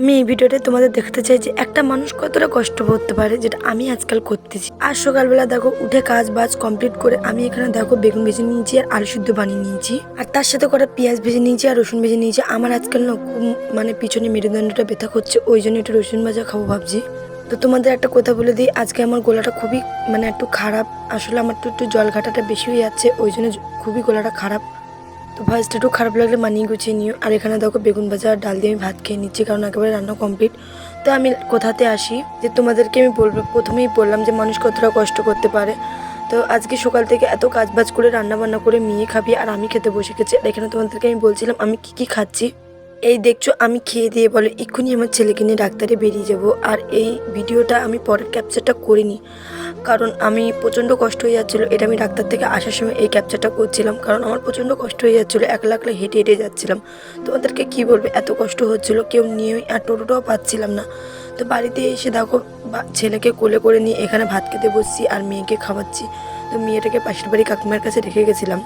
আমি এই ভিডিওতে তোমাদের দেখতে চাই যে একটা মানুষ কতটা কষ্ট করতে পারে যেটা আমি আজকাল করতেছি। আর সকালবেলা দেখো উঠে কাজ বাজ কমপ্লিট করে আমি এখানে দেখো বেগুন ভেজে নিয়েছি আর আলু সিদ্ধ বানিয়ে নিয়েছি। আর তার সাথে কটা পেঁয়াজ ভেজে নিয়েছি আর রসুন ভেজে নিয়েছি। আমার আজকাল না মানে পিছনে মেরুদণ্ডটা ব্যথা করছে, ওই জন্য একটু রসুন ভাজা খাব ভাবছি। তো তোমাদের একটা কথা বলে দিই, আজকে আমার গলাটা খুবই মানে একটু খারাপ, আসলে আমার একটু একটু জল ঘাটাটা বেশি হয়ে যাচ্ছে, ওই জন্য খুবই গলাটা খারাপ। তো ভয়েসটা একটু খারাপ লাগলে মানিয়ে গুছিয়ে নিও। আর এখানে দেখো, বেগুন ভাজা আর ডাল দিয়ে আমি ভাত খেয়ে নিচ্ছি, কারণ একেবারে রান্না কমপ্লিট তো আমি কোথাতে আসি, যে তোমাদেরকে আমি বলব, প্রথমেই বললাম যে মানুষ কতটা কষ্ট করতে পারে। তো আজকে সকাল থেকে এত কাজ বাজ করে রান্না বান্না করে, মেয়ে খাবি আর আমি খেতে বসে গেছি। আর এখানে তোমাদেরকে আমি বলছিলাম, আমি কি কি খাচ্ছি? এই দেখছ, আমি খেয়ে দিয়ে বলে, এক্ষুনি আমার ছেলেকে নিয়ে ডাক্তারে বেরিয়ে যাব। আর এই ভিডিওটা আমি পরের ক্যাপচারটা করিনি, কারণ আমি প্রচণ্ড কষ্ট হয়ে যাচ্ছিল। এটা আমি ডাক্তার থেকে আসার সময় এই ক্যাপচারটা করছিলাম, কারণ আমার প্রচণ্ড কষ্ট হয়ে যাচ্ছিল। একলা একলা হেঁটে হেঁটে যাচ্ছিলাম। তোমাদেরকে কি বলবে, এত কষ্ট হচ্ছিল, কেউ নিয়ে আর টোটোটাও পাচ্ছিলাম না। তো বাড়িতে এসে দেখো ছেলেকে কোলে করে নিয়ে এখানে ভাত খেতে বসছি আর মেয়েকে খাওয়াচ্ছি। তো মেয়েটাকে পাশের বাড়ি কাকিমার কাছে রেখে গেছিলাম।